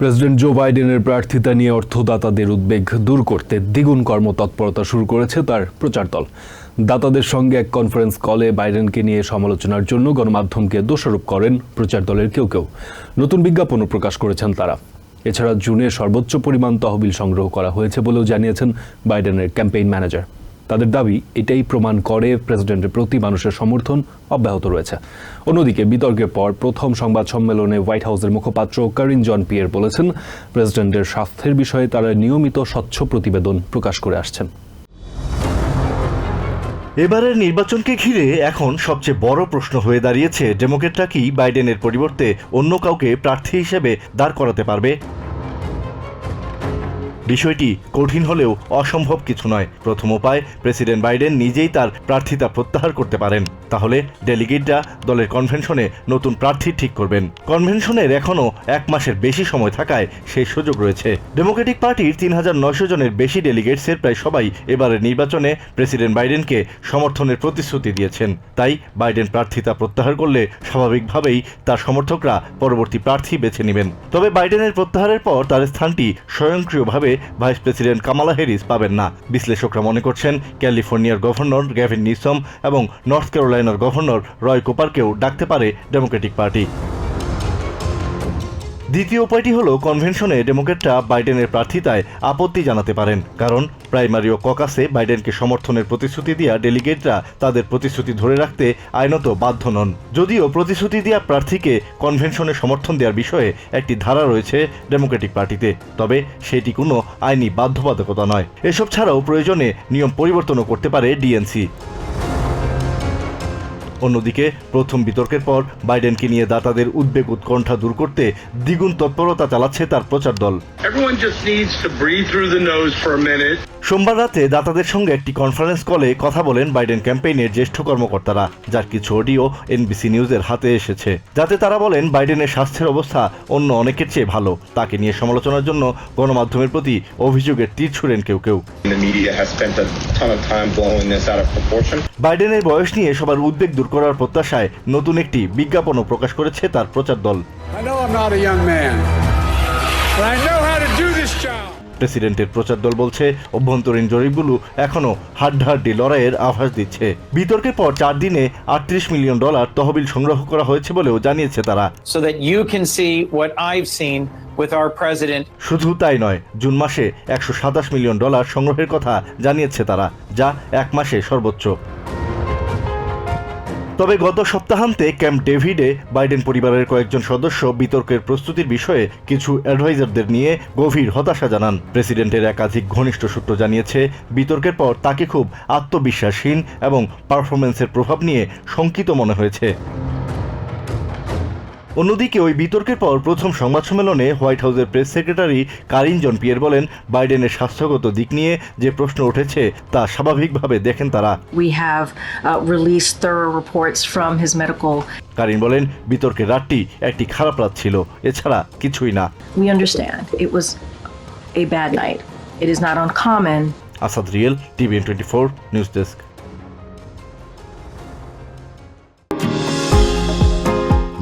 President Joe বাইডেনের প্রার্থিতা নিয়ে অর্থদাতাদের উদ্বেগ দূর করতে দ্বিগুণ কর্মতৎপরতা শুরু করেছে তার প্রচার দল। দাতাদের সঙ্গে এক কনফারেন্স কলে বাইডেনকে নিয়ে সমালোচনার জন্য গণমাধ্যমকে দোষারোপ করেন প্রচার দলের কেউ কেউ। নতুন বিজ্ঞাপনও প্রকাশ করেছেন তারা। এছাড়া জুনে সর্বোচ্চ পরিমাণ তহবিল সংগ্রহ করা হয়েছে বলেও জানিয়েছেন বাইডেনের ক্যাম্পেইন ম্যানেজার। তাদের দাবি এটাই প্রমাণ করে প্রেসিডেন্টের প্রতি মানুষের সমর্থন অব্যাহত রয়েছে। অন্যদিকে বিতর্কের পর প্রথম সংবাদ সম্মেলনে হোয়াইট হাউসের মুখপাত্র কারিন জন পিয়ের বলেছেন, প্রেসিডেন্টের স্বাস্থ্যের বিষয়ে তারা নিয়মিত স্বচ্ছ প্রতিবেদন প্রকাশ করে আসছেন। এবারের নির্বাচনকে ঘিরে এখন সবচেয়ে বড় প্রশ্ন হয়ে দাঁড়িয়েছে, ডেমোক্রেটরা কি বাইডেনের পরিবর্তে অন্য কাউকে প্রার্থী হিসেবে দাঁড় করাতে পারবে? বিষয়টি কঠিন হলেও অসম্ভব কিছু নয়। প্রথম উপায়, প্রেসিডেন্ট বাইডেন নিজেই তার প্রার্থিতা প্রত্যাহার করতে পারেন। তাহলে ডেলিগেটরা দলের কনভেনশনে নতুন প্রার্থী ঠিক করবেন। কনভেনশনের এখনও এক মাসের বেশি সময় থাকায় সেই সুযোগ রয়েছে। ডেমোক্রেটিক পার্টির তিন হাজার নয়শো জনের বেশি ডেলিগেটসের প্রায় সবাই এবারের নির্বাচনে প্রেসিডেন্ট বাইডেনকে সমর্থনের প্রতিশ্রুতি দিয়েছেন। তাই বাইডেন প্রার্থিতা প্রত্যাহার করলে স্বাভাবিকভাবেই তার সমর্থকরা পরবর্তী প্রার্থী বেছে নেবেন। তবে বাইডেনের প্রত্যাহারের পর তার স্থানটি স্বয়ংক্রিয়ভাবে ভাইস প্রেসিডেন্ট কামালা হ্যারিস পাবেন না। বিশ্লেষকরা মনে করছেন ক্যালিফোর্নিয়ার গভর্নর গ্যাভিন নিসম এবং নর্থ ক্যারোলাইনার গভর্নর রয় কোপারকেও ডাকতে পারে ডেমোক্রেটিক পার্টি। দ্বিতীয় উপায়টি হলো কনভেনশনে ডেমোক্রেটরা বাইডেনের প্রার্থিতায় আপত্তি জানাতে পারেন। কারণ প্রাইমারি ও ককাসে বাইডেনকে সমর্থনের প্রতিশ্রুতি দেওয়া ডেলিগেটরা তাদের প্রতিশ্রুতি ধরে রাখতে আইনত বাধ্য নন। যদিও প্রতিশ্রুতি দেওয়া প্রার্থীকে কনভেনশনে সমর্থন দেওয়ার বিষয়ে একটি ধারা রয়েছে ডেমোক্রেটিক পার্টিতে, তবে সেটি কোনো আইনি বাধ্যবাধকতা নয়। এসব ছাড়াও প্রয়োজনে নিয়ম পরিবর্তনও করতে পারে ডিএনসি। অন্যদিকে প্রথম বিতর্কের পর বাইডেনকে নিয়ে দাতাদের উদ্বেগ উৎকণ্ঠা দূর করতে দ্বিগুণ তৎপরতা চালাচ্ছে তার প্রচার দল. সোমবার রাতে দাতাদের সঙ্গে একটি কনফারেন্স কলে কথা বলেন বাইডেন ক্যাম্পেইনের জ্যেষ্ঠ কর্মকর্তারা যার কিছু অডিও এনবিসি নিউজের হাতে এসেছে যাতে তারা বলেন বাইডেনের স্বাস্থ্যের অবস্থা অন্য অনেকের চেয়ে ভালো তাকে নিয়ে সমালোচনার জন্য গণমাধ্যমের প্রতি অভিযোগের তীর ছুড়েন কেউ কেউ. বাইডেনের বয়স নিয়ে সবার উদ্বেগ দূর করার প্রত্যাশায় নতুন একটি বিজ্ঞাপনও প্রকাশ করেছে তার প্রচার দল. প্রেসিডেন্টের প্রচার দল বলছে অভ্যন্তরীণ জরিপগুলো এখনও হাড্ডাহাড্ডি লড়াইয়ের আভাস দিচ্ছে। বিতর্কের পর চার দিনে আটত্রিশ মিলিয়ন ডলার তহবিল সংগ্রহ করা হয়েছে বলেও জানিয়েছে তারা। শুধু তাই নয় জুন মাসে একশো সাতাশ মিলিয়ন ডলার সংগ্রহের কথা জানিয়েছে তারা যা এক মাসে সর্বোচ্চ। তবে গত সপ্তাহান্তে ক্যাম্প ডেভিডে বাইডেন পরিবারের কয়েকজন সদস্য বিতর্কের প্রস্তুতির বিষয়ে কিছু অ্যাডভাইজারদের নিয়ে গভীর হতাশা জানান। প্রেসিডেন্টের একাধিক ঘনিষ্ঠ সূত্র জানিয়েছে, বিতর্কের পর তাকে খুব আত্মবিশ্বাসহীন এবং পারফরমেন্সের প্রভাব নিয়ে শঙ্কিত মনে হয়েছে। অন্যদিকে ওই বিতর্কের পর প্রথম সংবাদ সম্মেলনে হোয়াইট হাউসের press secretary Karine Jean Pierre বলেন বাইডেনের স্বাস্থ্যগত দিক নিয়ে যে প্রশ্ন উঠেছে তা স্বাভাবিকভাবে দেখেন তারা We have uh, released thorough reports from his medical. Karine বলেন বিতর্কের রাতটি একটি খারাপ রাত ছিল এছাড়া কিছুই না We understand it was a bad night. It is not uncommon Asad real TVN twenty four news desk